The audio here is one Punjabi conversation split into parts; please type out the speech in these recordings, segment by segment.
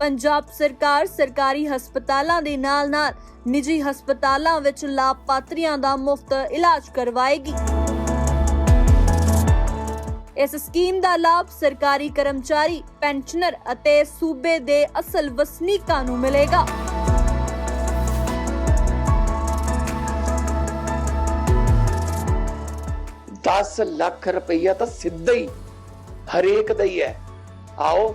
ਪੰਜਾਬ ਸਰਕਾਰ ਸਰਕਾਰੀ ਹਸਪਤਾਲਾਂ ਦੇ ਨਾਲ-ਨਾਲ ਨਿੱਜੀ ਹਸਪਤਾਲਾਂ ਵਿੱਚ ਲਾਭਪਾਤਰੀਆਂ ਦਾ ਮੁਫਤ ਇਲਾਜ ਕਰਵਾਏਗੀ। ਇਸ ਸਕੀਮ ਦਾ ਲਾਭ ਸਰਕਾਰੀ ਕਰਮਚਾਰੀ, ਪੈਨਸ਼ਨਰ ਅਤੇ ਸੂਬੇ ਦੇ ਅਸਲ ਵਸਨੀਕਾਂ ਨੂੰ ਮਿਲੇਗਾ। ਦਸ ਲੱਖ ਰੁਪਈਆ ਤਾਂ ਸਿੱਧਾ ਹੀ ਹਰੇਕ ਦਾ ਹੀ ਹੈ। ਆਓ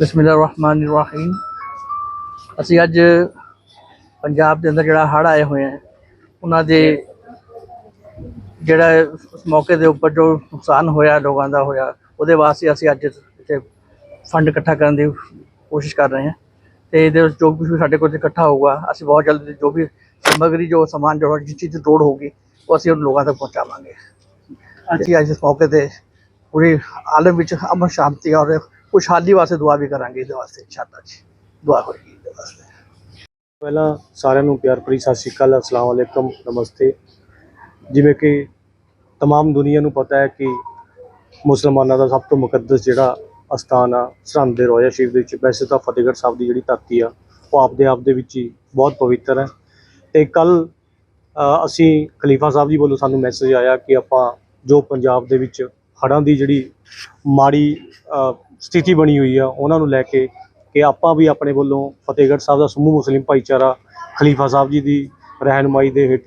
ਬਿਸਮਿਲ੍ਲਾਹਿਰਰਹਿਮਾਨਿਰਰਹੀਮ। ਅਸੀਂ ਅੱਜ ਪੰਜਾਬ ਦੇ ਅੰਦਰ ਜਿਹੜਾ ਹੜ੍ਹ ਆਏ ਹੋਏ ਆ ਉਹਨਾਂ ਦੇ ਜਿਹੜਾ ਉਸ ਮੌਕੇ ਦੇ ਉੱਪਰ ਜੋ ਨੁਕਸਾਨ ਹੋਇਆ ਲੋਕਾਂ ਦਾ ਹੋਇਆ ਉਹਦੇ ਵਾਸਤੇ ਅਸੀਂ ਅੱਜ ਇੱਥੇ ਫੰਡ ਇਕੱਠਾ ਕਰਨ ਦੀ ਕੋਸ਼ਿਸ਼ ਕਰ ਰਹੇ ਹਾਂ। ਤੇ ਇਹਦੇ ਵਿੱਚ ਜੋ ਕੁਝ ਵੀ ਸਾਡੇ ਕੋਲ ਇਕੱਠਾ ਹੋਊਗਾ ਅਸੀਂ ਬਹੁਤ ਜਲਦੀ ਜੋ ਵੀ ਸਮੱਗਰੀ ਜੋ ਸਮਾਨ ਜੋ ਜਿਸ ਚੀਜ਼ ਦੀ ਲੋੜ ਹੋਊਗੀ ਉਹ ਅਸੀਂ ਉਹਨਾਂ ਲੋਕਾਂ ਤੱਕ ਪਹੁੰਚਾਵਾਂਗੇ। ਅਸੀਂ ਅੱਜ ਇਸ ਮੌਕੇ ਤੇ ਪੂਰੀ ਆਲਮ ਵਿੱਚ ਅਮਨ ਸ਼ਾਂਤੀ ਔਰ ਖੁਸ਼ਹਾਲੀ ਵਾਸਤੇ ਦੁਆ ਵੀ ਕਰਾਂਗੇ ਇਹਦੇ ਵਾਸਤੇ ਇਨਸ਼ਾਅੱਲਾ ਜੀ ਦੁਆ ਹੋਏਗੀ ਇਹਦੇ ਵਾਸਤੇ ਪਹਿਲਾਂ ਸਾਰਿਆਂ ਨੂੰ ਪਿਆਰ ਭਰੀ ਸਤਿ ਸ਼੍ਰੀ ਅਕਾਲ ਅਸਲਾਮ ਵਾਲੇਕਮ ਨਮਸਤੇ ਜਿਵੇਂ ਕਿ तमाम ਦੁਨੀਆ ਨੂੰ ਪਤਾ ਹੈ ਕਿ ਮੁਸਲਮਾਨਾਂ ਦਾ ਸਭ ਤੋਂ ਮੁਕੱਦਸ ਜਿਹੜਾ ਅਸਥਾਨ ਆ ਸਰਹੰਦ ਦੇ ਰੋਜ਼ਾ ਸ਼ਰੀਫ ਦੇ ਵਿੱਚ ਵੈਸੇ ਤਾਂ ਫਤਿਹਗੜ੍ਹ ਸਾਹਿਬ ਦੀ ਜਿਹੜੀ ਧਰਤੀ ਆ ਉਹ ਆਪਦੇ ਆਪ ਦੇ ਵਿੱਚ ਹੀ ਬਹੁਤ ਪਵਿੱਤਰ ਹੈ ਤੇ ਕੱਲ ਅਸੀਂ ਖਲੀਫਾ ਸਾਹਿਬ ਜੀ ਵੱਲੋਂ ਸਾਨੂੰ ਮੈਸੇਜ ਆਇਆ ਕਿ ਆਪਾਂ ਜੋ ਪੰਜਾਬ ਦੇ ਵਿੱਚ ਹੜ੍ਹਾਂ ਦੀ ਜਿਹੜੀ ਮਾੜੀ ਅ, ਸਥਿਤੀ ਬਣੀ ਹੋਈ ਆ ਉਹਨਾਂ ਨੂੰ ਲੈ ਕੇ ਕਿ ਆਪਾਂ ਵੀ ਆਪਣੇ ਵੱਲੋਂ ਫਤਿਹਗੜ੍ਹ ਸਾਹਿਬ ਦਾ ਸਮੂਹ ਮੁਸਲਿਮ ਭਾਈਚਾਰਾ ਖਲੀਫਾ ਸਾਹਿਬ ਜੀ ਦੀ ਰਹਿਨੁਮਾਈ ਦੇ ਹੇਠ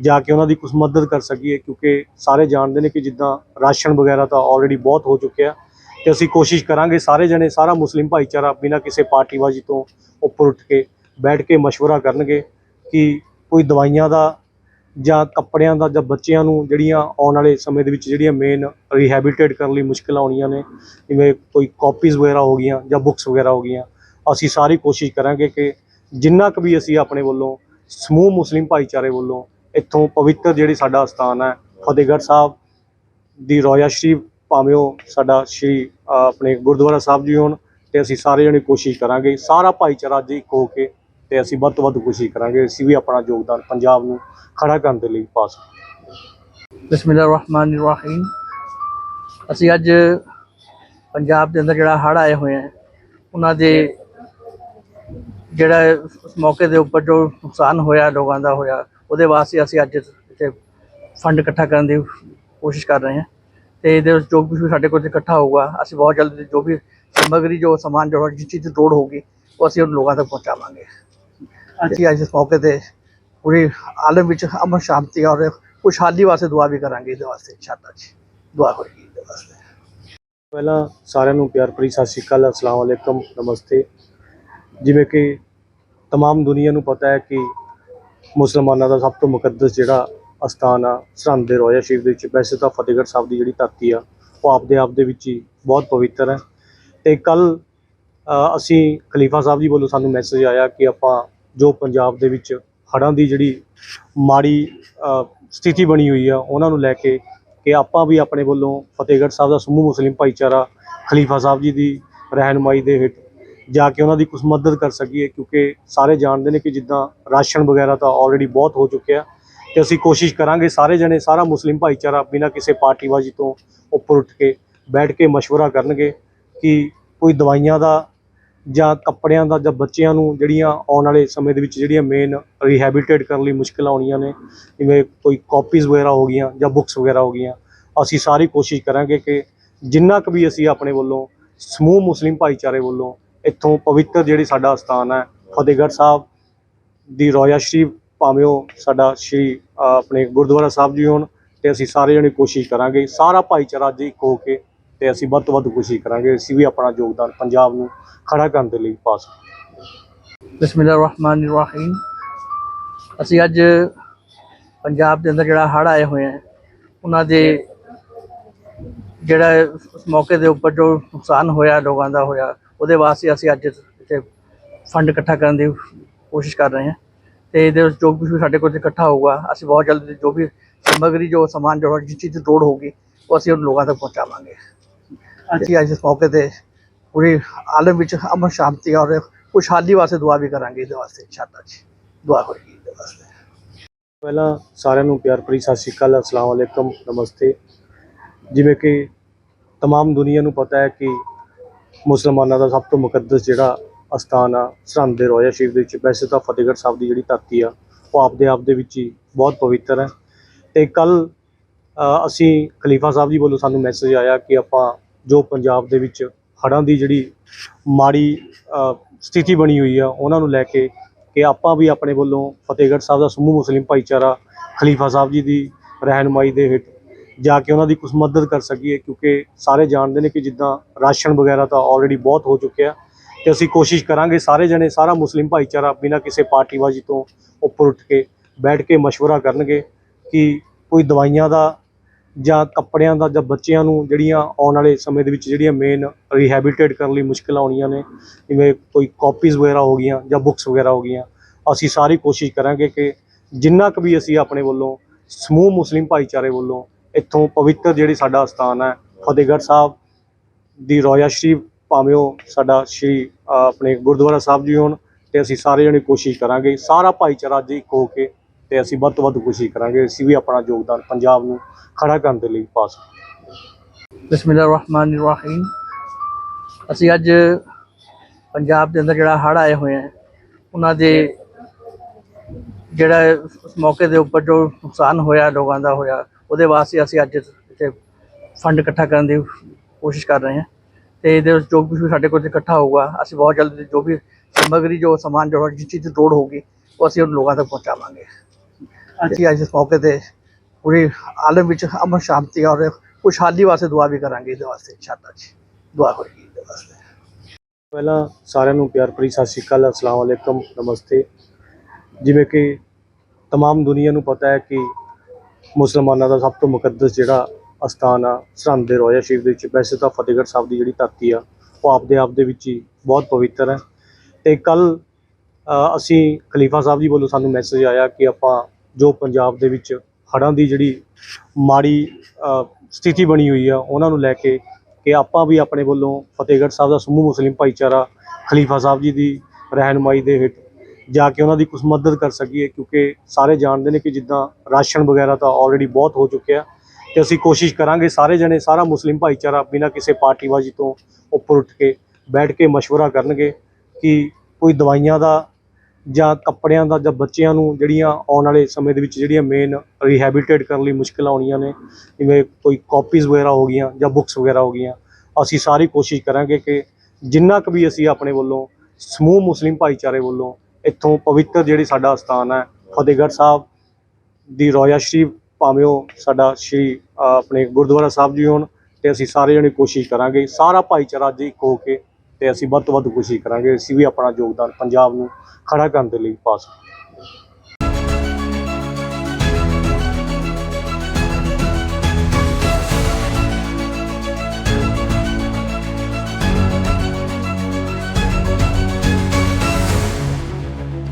ਜਾ ਕੇ ਉਹਨਾਂ ਦੀ ਕੁਝ ਮਦਦ ਕਰ ਸਕੀਏ ਕਿਉਂਕਿ ਸਾਰੇ ਜਾਣਦੇ ਨੇ ਕਿ ਜਿੱਦਾਂ ਰਾਸ਼ਨ ਵਗੈਰਾ ਤਾਂ ਆਲਰੇਡੀ ਬਹੁਤ ਹੋ ਚੁੱਕਿਆ ਤੇ ਅਸੀਂ ਕੋਸ਼ਿਸ਼ ਕਰਾਂਗੇ ਸਾਰੇ ਜਣੇ ਸਾਰਾ ਮੁਸਲਿਮ ਭਾਈਚਾਰਾ ਬਿਨਾਂ ਕਿਸੇ ਪਾਰਟੀਬਾਜ਼ੀ ਤੋਂ ਉੱਪਰ ਉੱਠ ਕੇ ਬੈਠ ਕੇ مشورہ ਕਰਨਗੇ ਕਿ ਕੋਈ ਦਵਾਈਆਂ ਦਾ ਜਾਂ ਕੱਪੜਿਆਂ ਦਾ ਜਾਂ ਬੱਚਿਆਂ ਨੂੰ ਜਿਹੜੀਆਂ ਆਉਣ ਵਾਲੇ ਸਮੇਂ ਦੇ ਵਿੱਚ ਜਿਹੜੀਆਂ ਮੇਨ ਰੀਹੈਬਿਲਿਟੇਟ ਕਰਨ ਲਈ ਮੁਸ਼ਕਿਲਾਂ ਆਉਣੀਆਂ ਨੇ, ਜਿਵੇਂ ਕੋਈ ਕਾਪੀਜ਼ ਵਗੈਰਾ ਹੋ ਗਈਆਂ ਜਾਂ ਬੁੱਕਸ ਵਗੈਰਾ ਹੋ ਗਈਆਂ, ਅਸੀਂ ਸਾਰੀ ਕੋਸ਼ਿਸ਼ ਕਰਾਂਗੇ ਕਿ ਜਿੰਨਾ ਕੁ ਵੀ ਅਸੀਂ ਆਪਣੇ ਵੱਲੋਂ ਸਮੂਹ ਮੁਸਲਿਮ ਭਾਈਚਾਰੇ ਵੱਲੋਂ ਇੱਥੋਂ ਪਵਿੱਤਰ ਜਿਹੜੀ ਸਾਡਾ ਸਥਾਨ ਹੈ, ਫਤਿਹਗੜ੍ਹ ਸਾਹਿਬ ਦੀ ਰੋਜ਼ਾ ਸ਼੍ਰੀ ਭਾਵੇਂ ਉਹ ਸਾਡਾ ਸ਼੍ਰੀ ਆਪਣੇ ਗੁਰਦੁਆਰਾ ਸਾਹਿਬ ਜੀ ਹੋਣ, ਤੇ ਅਸੀਂ ਸਾਰੇ ਜਣੇ ਕੋਸ਼ਿਸ਼ ਕਰਾਂਗੇ, ਸਾਰਾ ਭਾਈਚਾਰਾ ਅੱਜ ਇੱਕ ਹੋ ਕੇ ਤੇ ਅਸੀਂ ਵੱਧ ਤੋਂ ਵੱਧ ਕੋਸ਼ਿਸ਼ ਕਰਾਂਗੇ ਅਸੀਂ ਵੀ ਆਪਣਾ ਯੋਗਦਾਨ ਪੰਜਾਬ ਨੂੰ ਖੜਾ ਕਰਨ ਦੇ ਲਈ ਪਾ ਸਕੀਏ। ਬਿਸਮਿਲ੍ਲਾਹਿਰਰਹਿਮਾਨਿਰਰਹੀਮ। ਅਸੀਂ ਅੱਜ ਪੰਜਾਬ ਦੇ ਅੰਦਰ ਜਿਹੜਾ ਹੜ੍ਹ ਆਏ ਹੋਏ ਆ, ਉਹਨਾਂ ਦੇ ਜਿਹੜਾ ਉਸ ਮੌਕੇ ਦੇ ਉੱਪਰ ਜੋ ਨੁਕਸਾਨ ਹੋਇਆ, ਲੋਕਾਂ ਦਾ ਹੋਇਆ, ਉਹਦੇ ਵਾਸਤੇ ਅਸੀਂ ਅੱਜ ਇੱਥੇ ਫੰਡ ਇਕੱਠਾ ਕਰਨ ਦੀ ਕੋਸ਼ਿਸ਼ ਕਰ ਰਹੇ ਹਾਂ। ਤੇ ਇਹਦੇ ਵਿੱਚ ਜੋ ਕੁਝ ਵੀ ਸਾਡੇ ਕੋਲ ਇਕੱਠਾ ਹੋਊਗਾ, ਅਸੀਂ ਬਹੁਤ ਜਲਦੀ ਜੋ ਵੀ ਸਮੱਗਰੀ, ਜੋ ਸਮਾਨ, ਜੋ ਜਿਸ ਚੀਜ਼ ਦੀ ਲੋੜ ਹੋਊਗੀ, ਉਹ ਅਸੀਂ ਉਹ ਲੋਕਾਂ ਤੱਕ ਪਹੁੰਚਾਵਾਂਗੇ। ਅਸੀਂ ਅੱਜ ਇਸ ਮੌਕੇ ਤੇ ਪੂਰੀ ਆਲਮ ਵਿੱਚ ਅਮਨ ਸ਼ਾਂਤੀ ਔਰ ਖੁਸ਼ਹਾਲੀ ਵਾਸਤੇ ਦੁਆ ਵੀ ਕਰਾਂਗੇ ਇਹਦੇ ਵਾਸਤੇ ਇਨਸ਼ਾਅੱਲਾ ਜੀ ਦੁਆ ਹੋਏਗੀ ਇਹਦੇ ਵਾਸਤੇ ਪਹਿਲਾਂ ਸਾਰਿਆਂ ਨੂੰ ਪਿਆਰ ਭਰੀ ਸਤਿ ਸ਼੍ਰੀ ਅਕਾਲ ਅਸਲਾਮ ਵਾਲੇਕਮ ਨਮਸਤੇ ਜਿਵੇਂ ਕਿ तमाम ਦੁਨੀਆ ਨੂੰ ਪਤਾ ਹੈ ਕਿ ਮੁਸਲਮਾਨਾਂ ਦਾ ਸਭ ਤੋਂ ਮੁਕੱਦਸ ਜਿਹੜਾ ਅਸਥਾਨ ਆ ਸਰਹੰਦ ਦੇ ਰੋਜ਼ਾ ਸ਼ਰੀਫ ਦੇ ਵਿੱਚ ਵੈਸੇ ਤਾਂ ਫਤਿਹਗੜ੍ਹ ਸਾਹਿਬ ਦੀ ਜਿਹੜੀ ਧਰਤੀ ਆ ਉਹ ਆਪਦੇ ਆਪ ਦੇ ਵਿੱਚ ਹੀ ਬਹੁਤ ਪਵਿੱਤਰ ਹੈ ਤੇ ਕੱਲ ਅਸੀਂ ਖਲੀਫਾ ਸਾਹਿਬ ਜੀ ਵੱਲੋਂ ਸਾਨੂੰ ਮੈਸੇਜ ਆਇਆ ਕਿ ਆਪਾਂ ਜੋ ਪੰਜਾਬ ਦੇ ਵਿੱਚ ਹੜ੍ਹਾਂ ਦੀ ਜਿਹੜੀ ਮਾੜੀ ਅ, ਸਥਿਤੀ ਬਣੀ ਹੋਈ ਆ ਉਹਨਾਂ ਨੂੰ ਲੈ ਕੇ ਕਿ ਆਪਾਂ ਵੀ ਆਪਣੇ ਵੱਲੋਂ ਫਤਿਹਗੜ੍ਹ ਸਾਹਿਬ ਦਾ ਸਮੂਹ ਮੁਸਲਿਮ ਭਾਈਚਾਰਾ ਖਲੀਫਾ ਸਾਹਿਬ ਜੀ ਦੀ ਰਹਿਨੁਮਾਈ ਦੇ ਹੇਠ ਜਾ ਕੇ ਉਹਨਾਂ ਦੀ ਕੁਝ ਮਦਦ ਕਰ ਸਕੀਏ ਕਿਉਂਕਿ ਸਾਰੇ ਜਾਣਦੇ ਨੇ ਕਿ ਜਿੱਦਾਂ ਰਾਸ਼ਨ ਵਗੈਰਾ ਤਾਂ ਆਲਰੇਡੀ ਬਹੁਤ ਹੋ ਚੁੱਕਿਆ ਤੇ ਅਸੀਂ ਕੋਸ਼ਿਸ਼ ਕਰਾਂਗੇ ਸਾਰੇ ਜਣੇ ਸਾਰਾ ਮੁਸਲਿਮ ਭਾਈਚਾਰਾ ਬਿਨਾਂ ਕਿਸੇ ਪਾਰਟੀਬਾਜ਼ੀ ਤੋਂ ਉੱਪਰ ਉੱਠ ਕੇ ਬੈਠ ਕੇ مشورہ ਕਰਨਗੇ ਕਿ ਕੋਈ ਦਵਾਈਆਂ ਦਾ ਜਾਂ ਕੱਪੜਿਆਂ ਦਾ ਜਾਂ ਬੱਚਿਆਂ ਨੂੰ ਜਿਹੜੀਆਂ ਆਉਣ ਵਾਲੇ ਸਮੇਂ ਦੇ ਵਿੱਚ ਜਿਹੜੀਆਂ ਮੇਨ ਰੀਹੈਬਿਲਿਟੇਟ ਕਰਨ ਲਈ ਮੁਸ਼ਕਿਲਾਂ ਆਉਣੀਆਂ ਨੇ, ਜਿਵੇਂ ਕੋਈ ਕਾਪੀਜ਼ ਵਗੈਰਾ ਹੋ ਗਈਆਂ ਜਾਂ ਬੁੱਕਸ ਵਗੈਰਾ ਹੋ ਗਈਆਂ, ਅਸੀਂ ਸਾਰੀ ਕੋਸ਼ਿਸ਼ ਕਰਾਂਗੇ ਕਿ ਜਿੰਨਾ ਕੁ ਵੀ ਅਸੀਂ ਆਪਣੇ ਵੱਲੋਂ ਸਮੂਹ ਮੁਸਲਿਮ ਭਾਈਚਾਰੇ ਵੱਲੋਂ ਇੱਥੋਂ ਪਵਿੱਤਰ ਜਿਹੜੀ ਸਾਡਾ ਸਥਾਨ ਹੈ, ਫਤਿਹਗੜ੍ਹ ਸਾਹਿਬ ਦੀ ਰੋਇਆ ਸ਼੍ਰੀ ਭਾਵੇਂ ਉਹ ਸਾਡਾ ਸ਼੍ਰੀ ਆਪਣੇ ਗੁਰਦੁਆਰਾ ਸਾਹਿਬ ਜੀ ਹੋਣ, ਤੇ ਅਸੀਂ ਸਾਰੇ ਜਣੇ ਕੋਸ਼ਿਸ਼ ਕਰਾਂਗੇ, ਸਾਰਾ ਭਾਈਚਾਰਾ ਅੱਜ ਇੱਕ ਹੋ ਕੇ ਤੇ ਅਸੀਂ ਵੱਧ ਤੋਂ ਵੱਧ ਕੋਸ਼ਿਸ਼ ਕਰਾਂਗੇ ਅਸੀਂ ਵੀ ਆਪਣਾ ਯੋਗਦਾਨ ਪੰਜਾਬ ਨੂੰ ਖੜਾ ਕਰਨ ਦੇ ਲਈ ਪਾ ਸਕੀਏ। ਬਿਸਮਿਲ੍ਲਾਹਿਰਰਹਿਮਾਨਿਰਰਹੀਮ। ਅਸੀਂ ਅੱਜ ਪੰਜਾਬ ਦੇ ਅੰਦਰ ਜਿਹੜਾ ਹੜ੍ਹ ਆਏ ਹੋਏ ਆ, ਉਹਨਾਂ ਦੇ ਜਿਹੜਾ ਉਸ ਮੌਕੇ ਦੇ ਉੱਪਰ ਜੋ ਨੁਕਸਾਨ ਹੋਇਆ, ਲੋਕਾਂ ਦਾ ਹੋਇਆ, ਉਹਦੇ ਵਾਸਤੇ ਅਸੀਂ ਅੱਜ ਇੱਥੇ ਫੰਡ ਇਕੱਠਾ ਕਰਨ ਦੀ ਕੋਸ਼ਿਸ਼ ਕਰ ਰਹੇ ਹਾਂ। ਤੇ ਇਹਦੇ ਵਿੱਚ ਜੋ ਕੁਝ ਵੀ ਸਾਡੇ ਕੋਲ ਇਕੱਠਾ ਹੋਊਗਾ, ਅਸੀਂ ਬਹੁਤ ਜਲਦੀ ਜੋ ਵੀ ਸਮੱਗਰੀ, ਜੋ ਸਮਾਨ, ਜੋ ਜਿਸ ਚੀਜ਼ ਦੀ ਲੋੜ ਹੋਊਗੀ, ਉਹ ਅਸੀਂ ਉਹ ਲੋਕਾਂ ਤੱਕ ਪਹੁੰਚਾਵਾਂਗੇ। ਅਸੀਂ ਅੱਜ ਇਸ ਮੌਕੇ ਤੇ ਪੂਰੀ ਆਲਮ ਵਿੱਚ ਅਮਨ ਸ਼ਾਂਤੀ ਔਰ ਖੁਸ਼ਹਾਲੀ ਵਾਸਤੇ ਦੁਆ ਵੀ ਕਰਾਂਗੇ ਇਹਦੇ ਵਾਸਤੇ ਇਨਸ਼ਾਅੱਲਾ ਜੀ ਦੁਆ ਹੋਏਗੀ ਇਹਦੇ ਵਾਸਤੇ ਪਹਿਲਾਂ ਸਾਰਿਆਂ ਨੂੰ ਪਿਆਰ ਭਰੀ ਸਤਿ ਸ਼੍ਰੀ ਅਕਾਲ ਅਸਲਾਮ ਵਾਲੇਕਮ ਨਮਸਤੇ ਜਿਵੇਂ ਕਿ तमाम ਦੁਨੀਆ ਨੂੰ ਪਤਾ ਹੈ ਕਿ ਮੁਸਲਮਾਨਾਂ ਦਾ ਸਭ ਤੋਂ ਮੁਕੱਦਸ ਜਿਹੜਾ ਅਸਥਾਨ ਆ ਸਰਹੰਦ ਦੇ ਰੋਇਆ ਸ਼ਰੀਫ ਦੇ ਵਿੱਚ ਵੈਸੇ ਤਾਂ ਫਤਿਹਗੜ੍ਹ ਸਾਹਿਬ ਦੀ ਜਿਹੜੀ ਧਰਤੀ ਆ ਉਹ ਆਪਦੇ ਆਪ ਦੇ ਵਿੱਚ ਹੀ ਬਹੁਤ ਪਵਿੱਤਰ ਹੈ ਤੇ ਕੱਲ ਅਸੀਂ ਖਲੀਫਾ ਸਾਹਿਬ ਜੀ ਵੱਲੋਂ ਸਾਨੂੰ ਮੈਸੇਜ ਆਇਆ ਕਿ ਆਪਾਂ ਜੋ ਪੰਜਾਬ ਦੇ ਵਿੱਚ ਹੜ੍ਹਾਂ ਦੀ ਜਿਹੜੀ ਮਾੜੀ ਅ, ਸਥਿਤੀ ਬਣੀ ਹੋਈ ਆ ਉਹਨਾਂ ਨੂੰ ਲੈ ਕੇ ਕਿ ਆਪਾਂ ਵੀ ਆਪਣੇ ਵੱਲੋਂ ਫਤਿਹਗੜ੍ਹ ਸਾਹਿਬ ਦਾ ਸਮੂਹ ਮੁਸਲਿਮ ਭਾਈਚਾਰਾ ਖਲੀਫਾ ਸਾਹਿਬ ਜੀ ਦੀ ਰਹਿਨੁਮਾਈ ਦੇ ਹੇਠ ਜਾ ਕੇ ਉਹਨਾਂ ਦੀ ਕੁਝ ਮਦਦ ਕਰ ਸਕੀਏ ਕਿਉਂਕਿ ਸਾਰੇ ਜਾਣਦੇ ਨੇ ਕਿ ਜਿੱਦਾਂ ਰਾਸ਼ਨ ਵਗੈਰਾ ਤਾਂ ਆਲਰੇਡੀ ਬਹੁਤ ਹੋ ਚੁੱਕਿਆ ਤੇ ਅਸੀਂ ਕੋਸ਼ਿਸ਼ ਕਰਾਂਗੇ ਸਾਰੇ ਜਣੇ ਸਾਰਾ ਮੁਸਲਿਮ ਭਾਈਚਾਰਾ ਬਿਨਾਂ ਕਿਸੇ ਪਾਰਟੀਬਾਜ਼ੀ ਤੋਂ ਉੱਪਰ ਉੱਠ ਕੇ ਬੈਠ ਕੇ مشورہ ਕਰਨਗੇ ਕਿ ਕੋਈ ਦਵਾਈਆਂ ਦਾ ਜਾਂ ਕੱਪੜਿਆਂ ਦਾ ਜਾਂ ਬੱਚਿਆਂ ਨੂੰ ਜਿਹੜੀਆਂ ਆਉਣ ਵਾਲੇ ਸਮੇਂ ਦੇ ਵਿੱਚ ਜਿਹੜੀਆਂ ਮੇਨ ਰੀਹੈਬਿਲਿਟੇਟ ਕਰਨ ਲਈ ਮੁਸ਼ਕਿਲਾਂ ਆਉਣੀਆਂ ਨੇ, ਜਿਵੇਂ ਕੋਈ ਕਾਪੀਜ਼ ਵਗੈਰਾ ਹੋ ਗਈਆਂ ਜਾਂ ਬੁੱਕਸ ਵਗੈਰਾ ਹੋ ਗਈਆਂ, ਅਸੀਂ ਸਾਰੀ ਕੋਸ਼ਿਸ਼ ਕਰਾਂਗੇ ਕਿ ਜਿੰਨਾ ਕੁ ਵੀ ਅਸੀਂ ਆਪਣੇ ਵੱਲੋਂ ਸਮੂਹ ਮੁਸਲਿਮ ਭਾਈਚਾਰੇ ਵੱਲੋਂ ਇੱਥੋਂ ਪਵਿੱਤਰ ਜਿਹੜੀ ਸਾਡਾ ਸਥਾਨ ਹੈ, ਫਤਿਹਗੜ੍ਹ ਸਾਹਿਬ ਦੀ ਰੋਇਆ ਸ਼੍ਰੀ ਭਾਵੇਂ ਉਹ ਸਾਡਾ ਸ਼੍ਰੀ ਆਪਣੇ ਗੁਰਦੁਆਰਾ ਸਾਹਿਬ ਜੀ ਹੋਣ, ਤੇ ਅਸੀਂ ਸਾਰੇ ਜਣੇ ਕੋਸ਼ਿਸ਼ ਕਰਾਂਗੇ, ਸਾਰਾ ਭਾਈਚਾਰਾ ਅੱਜ ਇੱਕ ਹੋ ਕੇ ਤੇ ਅਸੀਂ ਵੱਧ ਤੋਂ ਵੱਧ ਕੋਸ਼ਿਸ਼ ਕਰਾਂਗੇ ਅਸੀਂ ਵੀ ਆਪਣਾ ਯੋਗਦਾਨ ਪੰਜਾਬ ਨੂੰ ਖੜਾ ਕਰਨ ਦੇ ਲਈ ਪਾ ਸਕੀਏ। ਬਿਸਮਿਲ੍ਲਾਹਿਰਰਹਿਮਾਨਿਰਰਹੀਮ। ਅਸੀਂ ਅੱਜ ਪੰਜਾਬ ਦੇ ਅੰਦਰ ਜਿਹੜਾ ਹੜ੍ਹ ਆਏ ਹੋਏ ਆ, ਉਹਨਾਂ ਦੇ ਜਿਹੜਾ ਉਸ ਮੌਕੇ ਦੇ ਉੱਪਰ ਜੋ ਨੁਕਸਾਨ ਹੋਇਆ, ਲੋਕਾਂ ਦਾ ਹੋਇਆ, ਉਹਦੇ ਵਾਸਤੇ ਅਸੀਂ ਅੱਜ ਇੱਥੇ ਫੰਡ ਇਕੱਠਾ ਕਰਨ ਦੀ ਕੋਸ਼ਿਸ਼ ਕਰ ਰਹੇ ਹਾਂ। ਤੇ ਇਹਦੇ ਵਿੱਚ ਜੋ ਕੁਝ ਵੀ ਸਾਡੇ ਕੋਲ ਇਕੱਠਾ ਹੋਊਗਾ, ਅਸੀਂ ਬਹੁਤ ਜਲਦੀ ਜੋ ਵੀ ਸਮੱਗਰੀ, ਜੋ ਸਮਾਨ, ਜੋ ਜਿਸ ਚੀਜ਼ ਦੀ ਲੋੜ ਹੋਊਗੀ, ਉਹ ਅਸੀਂ ਉਹ ਲੋਕਾਂ ਤੱਕ ਪਹੁੰਚਾਵਾਂਗੇ। ਅਸੀਂ ਅੱਜ ਇਸ ਮੌਕੇ ਤੇ ਪੂਰੀ ਆਲਮ ਵਿੱਚ ਅਮਨ ਸ਼ਾਂਤੀ ਔਰ ਖੁਸ਼ਹਾਲੀ ਵਾਸਤੇ ਦੁਆ ਵੀ ਕਰਾਂਗੇ ਇਹਦੇ ਵਾਸਤੇ ਇਨਸ਼ਾਅੱਲਾ ਜੀ ਦੁਆ ਹੋਏਗੀ ਇਹਦੇ ਵਾਸਤੇ ਪਹਿਲਾਂ ਸਾਰਿਆਂ ਨੂੰ ਪਿਆਰ ਭਰੀ ਸਤਿ ਸ਼੍ਰੀ ਅਕਾਲ ਅਸਲਾਮ ਵਾਲੇਕਮ ਨਮਸਤੇ ਜਿਵੇਂ ਕਿ तमाम ਦੁਨੀਆ ਨੂੰ ਪਤਾ ਹੈ ਕਿ ਮੁਸਲਮਾਨਾਂ ਦਾ ਸਭ ਤੋਂ ਮੁਕੱਦਸ ਜਿਹੜਾ ਅਸਥਾਨ ਆ ਸਰਹੰਦ ਦੇ ਰੋਇਆ ਸ਼ਰੀਫ ਦੇ ਵਿੱਚ ਵੈਸੇ ਤਾਂ ਫਤਿਹਗੜ੍ਹ ਸਾਹਿਬ ਦੀ ਜਿਹੜੀ ਧਰਤੀ ਆ ਉਹ ਆਪਦੇ ਆਪ ਦੇ ਵਿੱਚ ਹੀ ਬਹੁਤ ਪਵਿੱਤਰ ਹੈ ਤੇ ਕੱਲ ਅਸੀਂ ਖਲੀਫਾ ਸਾਹਿਬ ਜੀ ਵੱਲੋਂ ਸਾਨੂੰ ਮੈਸੇਜ ਆਇਆ ਕਿ ਆਪਾਂ ਜੋ ਪੰਜਾਬ ਦੇ ਵਿੱਚ ਹੜ੍ਹਾਂ ਦੀ ਜਿਹੜੀ ਮਾੜੀ ਅ, ਸਥਿਤੀ ਬਣੀ ਹੋਈ ਆ ਉਹਨਾਂ ਨੂੰ ਲੈ ਕੇ ਕਿ ਆਪਾਂ ਵੀ ਆਪਣੇ ਵੱਲੋਂ ਫਤਿਹਗੜ੍ਹ ਸਾਹਿਬ ਦਾ ਸਮੂਹ ਮੁਸਲਿਮ ਭਾਈਚਾਰਾ ਖਲੀਫਾ ਸਾਹਿਬ ਜੀ ਦੀ ਰਹਿਨੁਮਾਈ ਦੇ ਹੇਠ ਜਾ ਕੇ ਉਹਨਾਂ ਦੀ ਕੁਝ ਮਦਦ ਕਰ ਸਕੀਏ ਕਿਉਂਕਿ ਸਾਰੇ ਜਾਣਦੇ ਨੇ ਕਿ ਜਿੱਦਾਂ ਰਾਸ਼ਨ ਵਗੈਰਾ ਤਾਂ ਆਲਰੇਡੀ ਬਹੁਤ ਹੋ ਚੁੱਕਿਆ ਤੇ ਅਸੀਂ ਕੋਸ਼ਿਸ਼ ਕਰਾਂਗੇ ਸਾਰੇ ਜਣੇ ਸਾਰਾ ਮੁਸਲਿਮ ਭਾਈਚਾਰਾ ਬਿਨਾਂ ਕਿਸੇ ਪਾਰਟੀਬਾਜ਼ੀ ਤੋਂ ਉੱਪਰ ਉੱਠ ਕੇ ਬੈਠ ਕੇ مشورہ ਕਰਨਗੇ ਕਿ ਕੋਈ ਦਵਾਈਆਂ ਦਾ ਜਾਂ ਕੱਪੜਿਆਂ ਦਾ ਜਾਂ ਬੱਚਿਆਂ ਨੂੰ ਜਿਹੜੀਆਂ ਆਉਣ ਵਾਲੇ ਸਮੇਂ ਦੇ ਵਿੱਚ ਜਿਹੜੀਆਂ ਮੇਨ ਰੀਹੈਬਿਲਿਟੇਟ ਕਰਨ ਲਈ ਮੁਸ਼ਕਿਲਾਂ ਆਉਣੀਆਂ ਨੇ, ਜਿਵੇਂ ਕੋਈ ਕਾਪੀਜ਼ ਵਗੈਰਾ ਹੋ ਗਈਆਂ ਜਾਂ ਬੁੱਕਸ ਵਗੈਰਾ ਹੋ ਗਈਆਂ, ਅਸੀਂ ਸਾਰੀ ਕੋਸ਼ਿਸ਼ ਕਰਾਂਗੇ ਕਿ ਜਿੰਨਾ ਕੁ ਵੀ ਅਸੀਂ ਆਪਣੇ ਵੱਲੋਂ ਸਮੂਹ ਮੁਸਲਿਮ ਭਾਈਚਾਰੇ ਵੱਲੋਂ ਇੱਥੋਂ ਪਵਿੱਤਰ ਜਿਹੜੀ ਸਾਡਾ ਸਥਾਨ ਹੈ, ਫਤਿਹਗੜ੍ਹ ਸਾਹਿਬ ਦੀ ਰੋਇਆ ਸ਼੍ਰੀ ਭਾਵੇਂ ਉਹ ਸਾਡਾ ਸ਼੍ਰੀ ਆਪਣੇ ਗੁਰਦੁਆਰਾ ਸਾਹਿਬ ਜੀ ਹੋਣ, ਤੇ ਅਸੀਂ ਸਾਰੇ ਜਣੇ ਕੋਸ਼ਿਸ਼ ਕਰਾਂਗੇ, ਸਾਰਾ ਭਾਈਚਾਰਾ ਅੱਜ ਇੱਕ ਹੋ ਕੇ ਤੇ ਅਸੀਂ ਵੱਧ ਤੋਂ ਵੱਧ ਕੋਸ਼ਿਸ਼ ਕਰਾਂਗੇ ਅਸੀਂ ਵੀ ਆਪਣਾ ਯੋਗਦਾਨ ਪੰਜਾਬ ਨੂੰ ਖੜਾ ਕਰਨ ਦੇ ਲਈ ਪਾ ਸਕੀਏ।